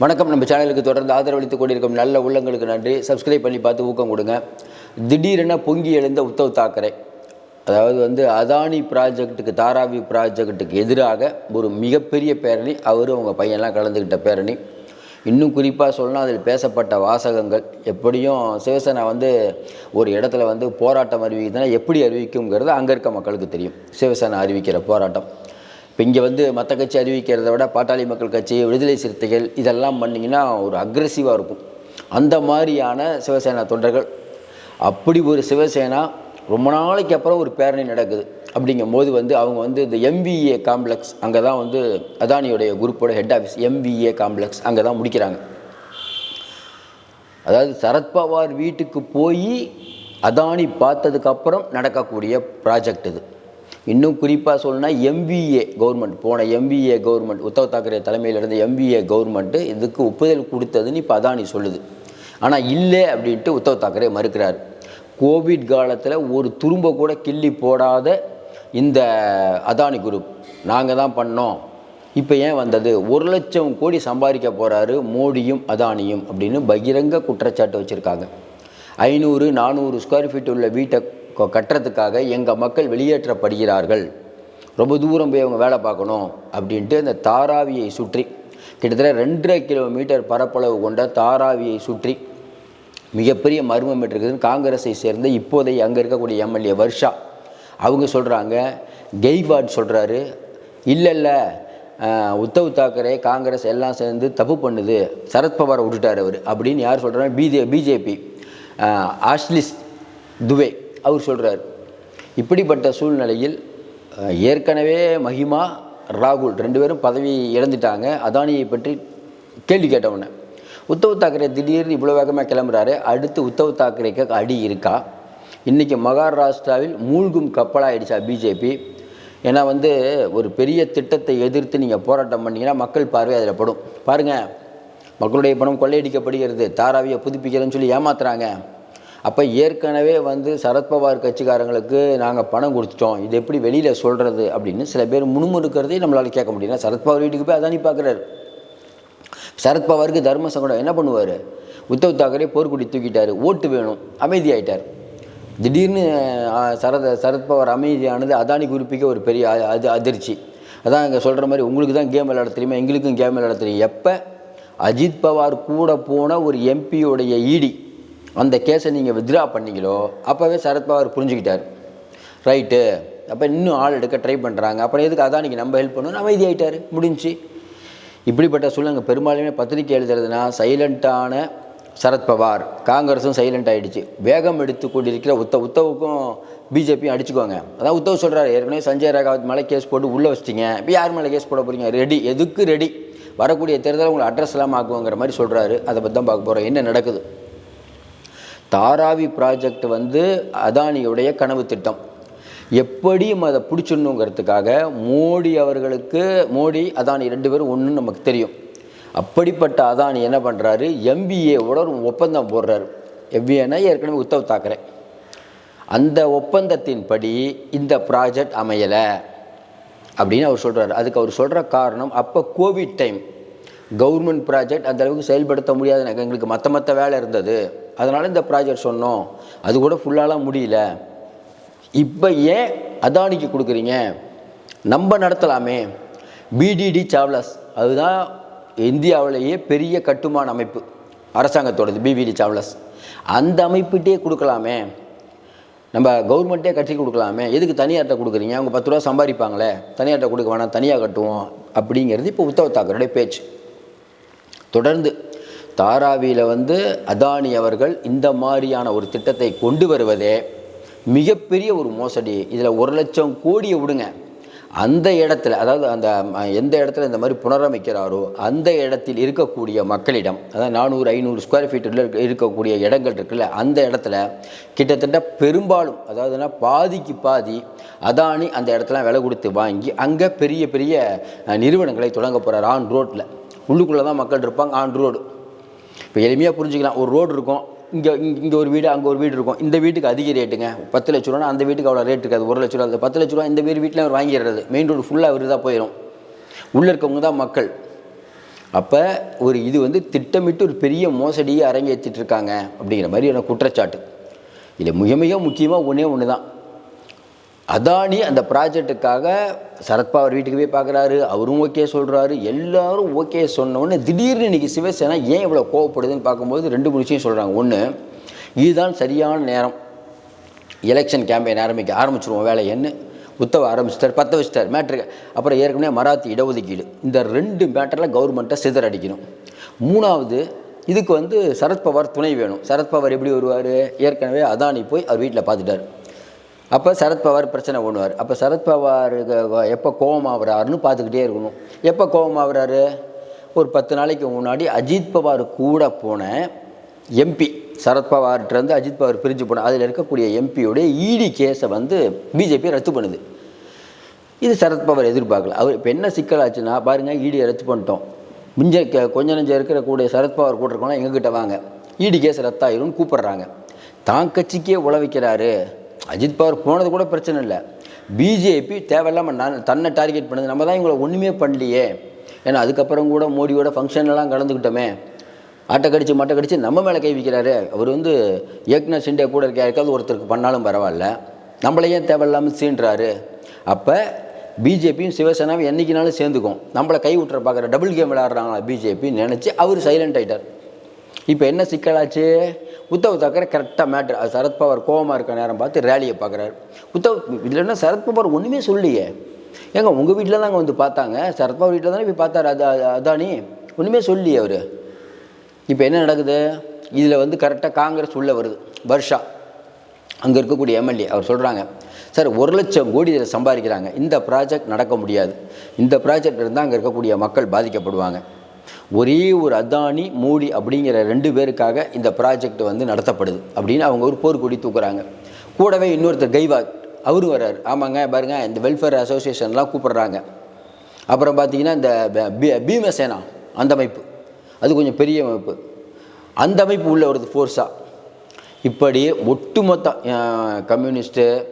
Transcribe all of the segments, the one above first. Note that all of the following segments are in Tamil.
வணக்கம் நம்ம சேனலுக்கு தொடர்ந்து ஆதரவளித்துக் கொண்டிருக்கும் நல்ல உள்ளங்களுக்கு நன்றி. சப்ஸ்கிரைப் பண்ணி பார்த்து ஊக்கம் கொடுங்க. திடீரென பொங்கி எழுந்த உத்தவ் தாக்கரே. அதாவது வந்து அதானி ப்ராஜெக்ட்டுக்கு தாராவி ப்ராஜெக்ட்டுக்கு எதிராக ஒரு மிகப்பெரிய பேரணி. அவர் அவங்க பையன்லாம் கலந்துக்கிட்ட பேரணி. இன்னும் குறிப்பாக சொல்லணும் அதில் பேசப்பட்ட வாசகங்கள் எப்படியும் சிவசேனா வந்து ஒரு இடத்துல வந்து போராட்டம் அறிவிக்குதுன்னா எப்படி அறிவிக்குங்கிறது அங்கே இருக்க மக்களுக்கு தெரியும். சிவசேனா அறிவிக்கிற போராட்டம். இப்போ இங்கே வந்து மற்ற கட்சி அறிவிக்கிறத விட பாட்டாளி மக்கள் கட்சி விடுதலை சிறுத்தைகள் இதெல்லாம் பண்ணிங்கன்னா ஒரு அக்ரெசிவாக இருக்கும். அந்த மாதிரியான சிவசேனா தொண்டர்கள். அப்படி ஒரு சிவசேனா ரொம்ப நாளைக்கு அப்புறம் ஒரு பேரணி நடக்குது. அப்படிங்கும்போது வந்து அவங்க வந்து இந்த எம்விஏ காம்ப்ளெக்ஸ் அங்கே தான் வந்து அதானியோடைய குரூப்போட ஹெட் ஆஃபீஸ் எம்விஏ காம்ப்ளெக்ஸ் அங்கே தான் முடிக்கிறாங்க. அதாவது சரத்பவார் வீட்டுக்கு போய் அதானி பார்த்ததுக்கப்புறம் நடக்கக்கூடிய ப்ராஜெக்ட் இது. இன்னும் குறிப்பாக சொல்லணும்னா எம்பிஏ கவர்மெண்ட் போன எம்பிஏ கவர்மெண்ட் உத்தவ் தாக்கரே தலைமையில் இருந்த எம்பிஏ கவர்மெண்ட்டு இதுக்கு ஒப்புதல் கொடுத்ததுன்னு இப்போ அதானி சொல்லுது. ஆனால் இல்லை அப்படின்ட்டு உத்தவ் தாக்கரே மறுக்கிறார். கோவிட் காலத்தில் ஒரு துரும்ப கூட கிள்ளி போடாத இந்த அதானி குரூப். நாங்கள் தான் பண்ணோம். இப்போ ஏன் வந்தது? ஒரு லட்சம் கோடி சம்பாதிக்க போகிறாரு மோடியும் அதானியும் அப்படின்னு பகிரங்க குற்றச்சாட்டு வச்சுருக்காங்க. ஐநூறு நானூறு ஸ்கொயர் ஃபீட் உள்ள வீட்டை கட்டுறதுக்காக எங்கள் மக்கள் வெளியேற்றப்படுகிறார்கள். ரொம்ப தூரம் போய் அவங்க வேலை பார்க்கணும் அப்படின்ட்டு இந்த தாராவியை சுற்றி கிட்டத்தட்ட ரெண்டரை கிலோமீட்டர் பரப்பளவு கொண்ட தாராவியை சுற்றி மிகப்பெரிய மர்மம் இருக்குதுன்னு காங்கிரஸை சேர்ந்த இப்போதைய அங்கே இருக்கக்கூடிய எம்எல்ஏ வர்ஷா அவங்க சொல்கிறாங்க கெய்வாட் சொல்கிறாரு இல்லை இல்லை உத்தவ் தாக்கரே காங்கிரஸ் எல்லாம் சேர்ந்து தப்பு பண்ணுது சரத்பவாரை விட்டுட்டார் அவர். அப்படின்னு யார் சொல்கிறாங்க பிஜே பிஜேபி ஆஷ்லிஸ் துவே. அவர் சொல்கிறார் இப்படிப்பட்ட சூழ்நிலையில் ஏற்கனவே மஹிமா ராகுல் ரெண்டு பேரும் பதவி இழந்துட்டாங்க. அதானியை பற்றி கேள்வி கேட்டவொன்னே உத்தவ் தாக்கரே திடீர்னு இவ்வளோ வேகமாக கிளம்புறாரு. அடுத்து உத்தவ் தாக்கரேக்கு அடி இருக்கா? இன்றைக்கி மகாராஷ்டிராவில் மூழ்கும் கப்பலாயிடுச்சா பிஜேபி? ஏன்னா வந்து ஒரு பெரிய திட்டத்தை எதிர்த்து நீங்கள் போராட்டம் பண்ணிங்கன்னா மக்கள் பார்வை அதில் படும். பாருங்கள் மக்களுடைய பணம் கொள்ளையடிக்கப்படுகிறது. தாராவியை புதுப்பிக்கிறேன்னு சொல்லி ஏமாத்துறாங்க. அப்போ ஏற்கனவே வந்து சரத்பவார் கட்சிக்காரங்களுக்கு நாங்கள் பணம் கொடுத்துட்டோம். இது எப்படி வெளியில் சொல்கிறது அப்படின்னு சில பேர் முணுமுணுக்கிறதே நம்மளால் கேட்க முடியல. சரத்பவார் வீட்டுக்கு போய் அதானி பார்க்குறாரு சரத்பவாருக்கு தர்ம சங்கடம். என்ன பண்ணுவார்? உத்தவ் தாக்கரே போர்க்குடி தூக்கிட்டார். ஓட்டு வேணும். அமைதியாயிட்டார். திடீர்னு சரத சரத் சரத்பவார் அமைதியானது அதானி குறிப்பிக்க ஒரு பெரிய அது அதிர்ச்சி. அதான் இங்கே சொல்கிற மாதிரி உங்களுக்கு தான் கேம் விளையாட தெரியுமா? எங்களுக்கும் கேம் விளையாட தெரியும். எப்போ? அஜித் பவார் கூட போன ஒரு எம்பியோடைய ஈடி அந்த கேஸை நீங்கள் வித்ரா பண்ணீங்களோ அப்போவே சரத்பவார் புரிஞ்சுக்கிட்டார். ரைட்டு அப்போ இன்னும் ஆள் எடுக்க ட்ரை பண்ணுறாங்க அப்புறம் எதுக்கு அதான் நீங்கள் நம்ம ஹெல்ப் பண்ணணும்? அமைதியாயிட்டார் முடிஞ்சு. இப்படிப்பட்ட சூழ்நிலை பெரும்பாலுமே பத்திரிக்கை எழுதுறதுனா சைலண்ட்டான சரத்பவார் காங்கிரஸும் சைலண்ட் ஆகிடுச்சு வேகம் எடுத்து கொண்டிருக்கிற உத்த உத்தவுக்கும் பிஜேபியும் அடிச்சுக்கோங்க. அதான் உத்தவ் சொல்கிறாரு ஏற்கனவே சஞ்சய் ராகாவத் மேலே கேஸ் போட்டு உள்ளே வச்சிட்டிங்க. இப்போ யார் மேலே கேஸ் போட போகிறீங்க ரெடி எதுக்கு ரெடி வரக்கூடிய தேர்தல் உங்களை அட்ரஸ் இல்லாமல் ஆக்குவோங்கிற மாதிரி சொல்கிறாரு அதை பற்றி தான் பார்க்க போகிறோம் என்ன நடக்குது? தாராவி ப்ராஜெக்ட் வந்து அதானியுடைய கனவு திட்டம். எப்படியும் அதை பிடிச்சிடணுங்கிறதுக்காக மோடி அவர்களுக்கு மோடி அதானி ரெண்டு பேரும் ஒன்றுன்னு நமக்கு தெரியும். அப்படிப்பட்ட அதானி என்ன பண்ணுறாரு எம்பிஏவோட ஒரு ஒப்பந்தம் போடுறாரு. எம்பிஏனா ஏற்கனவே உத்தவ் தாக்கரே. அந்த ஒப்பந்தத்தின்படி இந்த ப்ராஜெக்ட் அமையலை அப்படின்னு அவர் சொல்கிறாரு அதுக்கு அவர் சொல்கிற காரணம் அப்போ கோவிட் டைம் கவர்மெண்ட் ப்ராஜெக்ட் அந்தளவுக்கு செயல்படுத்த முடியாது. எங்களுக்கு மற்ற மற்ற வேலை இருந்தது. அதனால் இந்த ப்ராஜெக்ட் சொன்னோம். அது கூட ஃபுல்லாலாம் முடியல. இப்போ ஏன் அதானிக்கு கொடுக்குறீங்க? நம்ம நடத்தலாமே. பிடிடி சாவ்லாஸ் அதுதான் இந்தியாவிலேயே பெரிய கட்டுமான அமைப்பு. அரசாங்கத்தோடது பிபிடி சாவ்லாஸ் அந்த அமைப்பிட்டே கொடுக்கலாமே. நம்ம கவர்மெண்ட்டே கட்டி கொடுக்கலாமே. எதுக்கு தனியார்ட்ட கொடுக்குறீங்க? அவங்க பத்து ரூபா சம்பாதிப்பாங்களே. தனியார்ட்ட கொடுக்க வேணாம் தனியாக கட்டுவோம். அப்படிங்கிறது இப்போ உத்தவ் தாக்கருடைய பேச்சு. தொடர்ந்து தாராவியில் வந்து அதானி அவர்கள் இந்த மாதிரியான ஒரு திட்டத்தை கொண்டு வருவதே மிகப்பெரிய ஒரு மோசடி. இதில் ஒரு லட்சம் கோடியை விடுங்க. அந்த இடத்துல அதாவது அந்த எந்த இடத்துல இந்த மாதிரி புனரமைக்கிறாரோ அந்த இடத்தில் இருக்கக்கூடிய மக்களிடம் அதாவது நானூறு ஐநூறு ஸ்கொயர் ஃபீட்டில் இருக்கக்கூடிய இடங்கள் இருக்குல்ல அந்த இடத்துல கிட்டத்தட்ட பெரும்பாலும் அதாவதுன்னா பாதிக்கு பாதி அதானி அந்த இடத்துல விலை கொடுத்து வாங்கி அங்கே பெரிய பெரிய நிறுவனங்களை தொடங்க போகிறார் ஆன் ரோட்டில் உள்ளுக்குள்ளே தான் மக்கள் இருப்பாங்க ஆன் ரோடு. இப்போ எளிமையாக புரிஞ்சுக்கலாம். ஒரு ரோடு இருக்கும். இங்கே இங்கே ஒரு வீடு அங்கே ஒரு வீடு இருக்கும். இந்த வீட்டுக்கு அதிக ரேட்டுங்க. பத்து லட்ச ரூபா அந்த வீட்டுக்கு அவ்வளோ ரேட் இருக்காது. ஒரு லட்ச ரூபா அந்த பத்து லட்ச ரூபா இந்த வீடு வீட்டில் அவர் வாங்கிடுறது. மெயின் ரோடு ஃபுல்லாக அவர் தான் போயிடும் உள்ளே இருக்கவங்க தான் மக்கள். அப்போ ஒரு இது வந்து திட்டமிட்டு ஒரு பெரிய மோசடியை அரங்கேற்றிட்டு இருக்காங்க அப்படிங்கிற மாதிரியான குற்றச்சாட்டு. இதில் மிக மிக முக்கியமாக ஒன்றே ஒன்று தான் அதானி அந்த ப்ராஜெக்ட்டுக்காக சரத்பவார் வீட்டுக்கு போய் பார்க்குறாரு. அவரும் ஓகே சொல்கிறாரு எல்லாரும் ஓகே சொன்ன திடீர்னு இன்றைக்கி சிவசேனா ஏன் இவ்வளோ கோவப்படுதுன்னு பார்க்கும்போது ரெண்டு மூணு விஷயம் சொல்கிறாங்க ஒன்று இதுதான் சரியான நேரம். எலெக்ஷன் கேம்பெயின் ஆரம்பிக்க ஆரம்பிச்சிருவோம். என்ன? உத்தவ ஆரம்பிச்சிட்டார் பத்த வச்சிட்டார். மேட்ரு அப்புறம் ஏற்கனவே மராத்தி இடஒதுக்கீடு. இந்த ரெண்டு மேட்டரில் கவர்மெண்ட்டை சிதறடிக்கணும் மூணாவது இதுக்கு வந்து சரத்பவார் துணை வேணும். சரத்பவார் எப்படி வருவார்? ஏற்கனவே அதானி போய் அவர் வீட்டில் பார்த்துட்டார். அப்போ சரத்பவார் பிரச்சனை பண்ணுவார். அப்போ சரத்பவார் எப்போ கோபமாகறாருன்னு பார்த்துக்கிட்டே இருக்கணும். எப்போ கோபம் ஆகிறாரு ஒரு பத்து நாளைக்கு முன்னாடி அஜித் பவார் கூட போன எம்பி சரத்பவார்கிட்டருந்து அஜித் பவார் பிரிஞ்சு போன அதில் இருக்கக்கூடிய எம்பியோடைய இடி கேஸை வந்து பிஜேபி ரத்து பண்ணுது. இது சரத்பவார் எதிர்பார்க்கல. அவர் இப்போ என்ன சிக்கலாச்சுன்னா பாருங்கள் இடியை ரத்து பண்ணிட்டோம். மிஞ்ச க- கொஞ்ச நெஞ்சம் இருக்கிற கூட சரத்பவார் கூட இருக்கணும் எங்ககிட்ட வாங்க. இடி கேஸ் ரத்தாயிரும்னு கூப்பிட்றாங்க. தான் கட்சிக்கே உழவிக்கிறாரு. அஜித் பவார் போனது கூட பிரச்சனை இல்லை. பிஜேபி தேவையில்லாமல் நான் தன்னை டார்கெட் பண்ணுது. நம்ம தான் இவங்களை ஒன்றுமே பண்ணலையே. ஏன்னா அதுக்கப்புறம் கூட மோடியோட ஃபங்க்ஷன்லாம் கலந்துக்கிட்டோமே. அட்டை கடிச்சு மட்டை கடிச்சு நம்ம மேலே கை வைக்கிறாரு. அவர் வந்து ஏக்நாத் சிண்டே கூட இருக்க யாருக்காவது ஒருத்தருக்கு பண்ணாலும் பரவாயில்ல. நம்மளையே தேவையில்லாமல் சீன்றாரு? அப்போ பிஜேபியும் சிவசேனாவும் என்றைக்கினாலும் சேர்ந்துக்கும். நம்மளை கை விட்டுற பார்க்குற டபுள் கேம் விளையாடுறாங்களா பிஜேபின்னு நினச்சி அவர் சைலண்ட் ஆயிட்டார். இப்போ என்ன சிக்கலாச்சு? உத்தவ் தாக்கரே கரெக்டாக மேட்ரு அது சரத்பவார் கோவமாக இருக்க நேரம் பார்த்து ரேலியை பார்க்குறாரு உத்தவ் இதில் என்ன சரத்பவார் ஒன்றுமே சொல்லியே ஏங்க உங்கள் வீட்டில் தாங்க வந்து பார்த்தாங்க. சரத்பவார் வீட்டில் தானே போய் பார்த்தாரு அது அதானி? ஒன்றுமே சொல்லியே அவர். இப்போ என்ன நடக்குது? இதில் வந்து கரெக்டாக காங்கிரஸ் உள்ளே வருது. வருஷா. அங்கே இருக்கக்கூடிய எம்எல்ஏ அவர் சொல்கிறாங்க சார் ஒரு லட்சம் கோடி இதில் சம்பாதிக்கிறாங்க. இந்த ப்ராஜெக்ட் நடக்க முடியாது. இந்த ப்ராஜெக்ட் இருந்தால் அங்கே இருக்கக்கூடிய மக்கள் பாதிக்கப்படுவாங்க. ஒரே ஒரு அதானி மோடி அப்படிங்கிற ரெண்டு பேருக்காக இந்த ப்ராஜெக்ட் வந்து நடத்தப்படுது அப்படின்னு அவங்க ஒரு போர்க்கொடி தூக்குறாங்க. கூடவே இன்னொருத்தர் கைவாக் அவரு வர்றாரு. ஆமாங்க பாருங்க இந்த வெல்ஃபேர் அசோசியேஷன்லாம் கூப்பிடுறாங்க. அப்புறம் பார்த்தீங்கன்னா இந்த பீ- பீமசேனா அந்த அமைப்பு. அது கொஞ்சம் பெரிய அமைப்பு. அந்த அமைப்பு உள்ள ஒரு ஃபோர்ஸாக இப்படி ஒட்டுமொத்த கம்யூனிஸ்ட்டு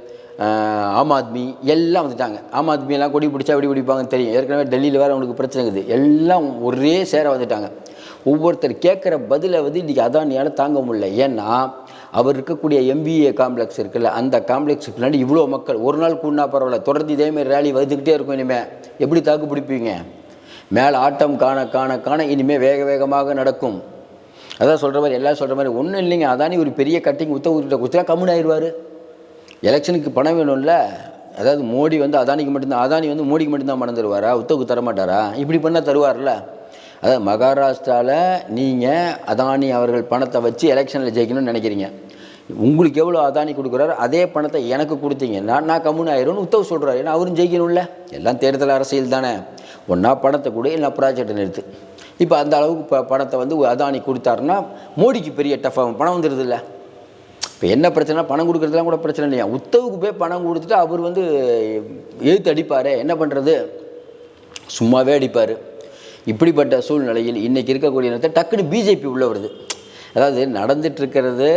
ஆம் ஆத்மி எல்லாம் வந்துட்டாங்க. ஆம் ஆத்மி எல்லாம் கொடி பிடிச்சா எப்படி பிடிப்பாங்கன்னு தெரியும். ஏற்கனவே டெல்லியில் வேறு அவங்களுக்கு பிரச்சனை இருக்குது. எல்லாம் ஒரே சேர வந்துட்டாங்க. ஒவ்வொருத்தர் கேட்குற பதிலை வந்து இன்றைக்கி அதானியால் தாங்க முடியல. ஏன்னா அவர் இருக்கக்கூடிய எம்பிஏ காம்ப்ளெக்ஸ் இருக்குல்ல அந்த காம்ப்ளெக்ஸுக்கு பின்னாடி இவ்வளோ மக்கள் ஒரு நாள் கூடனா பரவாயில்ல தொடர்ந்து இதேமாதிரி ரேலி வந்துக்கிட்டே இருக்கும் இனிமேல் எப்படி தாக்கு பிடிப்பீங்க? மேலே ஆட்டம் காண காண காண இனிமேல் வேக வேகமாக நடக்கும். அதான் சொல்கிற மாதிரி எல்லாம் சொல்கிற மாதிரி ஒன்றும் இல்லைங்க. அதானி ஒரு பெரிய கட்டிங் உத்த ஊர்கிட்ட கொடுத்தா கம்முன்னு ஆயிடுவார். எலெக்ஷனுக்கு பணம் வேணும்ல? அதாவது மோடி வந்து அதானிக்கு மட்டும்தான் அதானி வந்து மோடிக்கு மட்டும்தான் பணம் தருவாரா? உத்தவுக்கு தரமாட்டாரா இப்படி பண்ணால் தருவார்ல அதாவது மகாராஷ்டிராவில் நீங்கள் அதானி அவர்கள் பணத்தை வச்சு எலெக்ஷனில் ஜெயிக்கணும்னு நினைக்கிறீங்க. உங்களுக்கு எவ்வளோ அதானி கொடுக்குறாரோ அதே பணத்தை எனக்கு கொடுத்தீங்க. நான் நான் கம்முன்னு ஆயிரும்னு உத்தவ் சொல்கிறாரு ஏன்னா அவரும் ஜெயிக்கணும்ல. எல்லாம் தேர்தல் அரசியல் தானே. ஒன்றா பணத்தை கொடு இல்லை ப்ராஜெக்டை நிறுத்து. இப்போ அந்த அளவுக்கு ப பணத்தை வந்து அதானி கொடுத்தாருன்னா மோடிக்கு பெரிய டஃப்பாகும் பணம் வந்துடுது இல்லை இப்போ என்ன பிரச்சனை பணம் கொடுக்குறதுலாம் கூட பிரச்சனை இல்லையா? உத்தவுக்கு போய் பணம் கொடுத்துட்டு அவர் வந்து எழுத்து அடிப்பாரே என்ன பண்ணுறது சும்மாவே அடிப்பார். இப்படிப்பட்ட சூழ்நிலையில் இன்றைக்கி இருக்கக்கூடிய நேரத்தை டக்குன்னு பிஜேபி உள்ளே வருது. அதாவது நடந்துட்டுருக்கிறது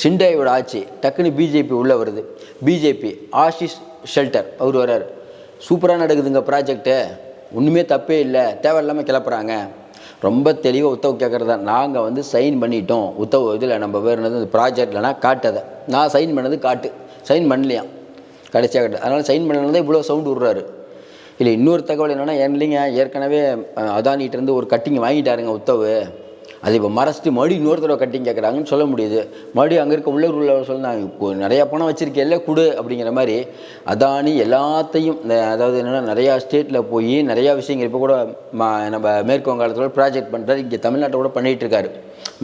சிண்டாயோட ஆட்சி டக்குன்னு பிஜேபி உள்ளே வருது. பிஜேபி ஆஷிஷ் ஷெல்டர் அவர் வர்றார். சூப்பராக நடக்குதுங்க ப்ராஜெக்ட்டு ஒன்றுமே தப்பே இல்லை. தேவையில்லாமல் கிளப்புறாங்க. ரொம்ப தெளிவாக உத்தவ் கேட்குறதா நாங்கள் வந்து சைன் பண்ணிட்டோம். உத்தவ இதில் நம்ம வேறு என்னது ப்ராஜெக்ட்லனா காட்டதை. நான் சைன் பண்ணது காட்டு. சைன் பண்ணலையாம் கடைசியாக கட்டு அதனால் சைன் பண்ணதான் இவ்வளோ சவுண்டு விட்றாரு. இல்லை இன்னொரு தகவல் என்னென்னா இல்லைங்க ஏற்கனவே அஹ், ஒரு கட்டிங் வாங்கிட்டாருங்க உத்தவு. அது இப்போ மறைச்சிட்டு மறுபடியும் இன்னொரு தடவை கட்டிங் கேட்குறாங்கன்னு சொல்ல முடியுது. மறுபடியும் அங்கே இருக்க உள்ளூர் உள்ள சொன்னாங்க இப்போ நிறையா பணம் வச்சுருக்கேல்ல கொடு அப்படிங்கிற மாதிரி அதானி எல்லாத்தையும் இந்த அதாவது என்னென்னா நிறையா ஸ்டேட்டில் போய் நிறையா விஷயங்கள் இப்போ கூட ம நம்ம மேற்கு வங்காளத்தில் ப்ராஜெக்ட் பண்ணுறாரு இங்கே தமிழ்நாட்டை கூட பண்ணிகிட்டு இருக்காரு.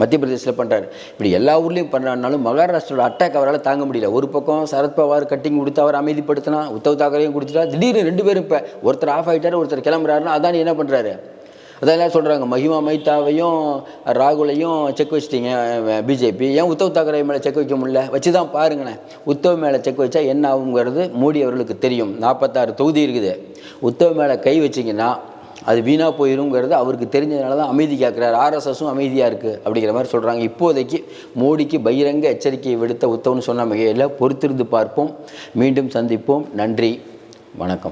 மத்திய பிரதேசில் பண்ணுறாரு இப்படி எல்லா ஊர்லேயும் பண்ணுறாருனாலும் மகாராஷ்டிராவோட அட்டாக் அவரால் தாங்க முடியல. ஒரு பக்கம் சரத்பவார் கட்டிங் கொடுத்து அவர் அமைதிப்படுத்தினா உத்தவ் தாக்கரையும் கொடுத்துட்டா திடீர்னு ரெண்டு பேரும் இப்போ ஒருத்தர் ஆஃப் ஆகிட்டாரு ஒருத்தர் கிளம்புறாருன்னா அதானி என்ன பண்ணுறாரு அதெல்லாம் சொல்கிறாங்க மஹிமா மைத்தாவையும் ராகுலையும் செக் வச்சிட்டிங்க பிஜேபி. ஏன் உத்தவ் தாக்கரே மேலே செக் வைக்க முடியல? வச்சு தான் பாருங்களேன். உத்தவ் மேலே செக் வச்சா என்ன ஆகுங்கிறது மோடி அவர்களுக்கு தெரியும். நாற்பத்தாறு தொகுதி இருக்குது. உத்தவ் மேலே கை வச்சிங்கன்னா அது வீணாக போயிருங்கிறது அவருக்கு தெரிஞ்சதுனால தான் அமைதி கேட்குறாரு ஆர்எஸ்எஸும் அமைதியாக இருக்குது அப்படிங்கிற மாதிரி சொல்கிறாங்க இப்போதைக்கு மோடிக்கு பகிரங்க எச்சரிக்கையை விடுத்த உத்தவன்னு சொன்ன மிகையில் பொறுத்திருந்து பார்ப்போம். மீண்டும் சந்திப்போம். நன்றி. வணக்கம்.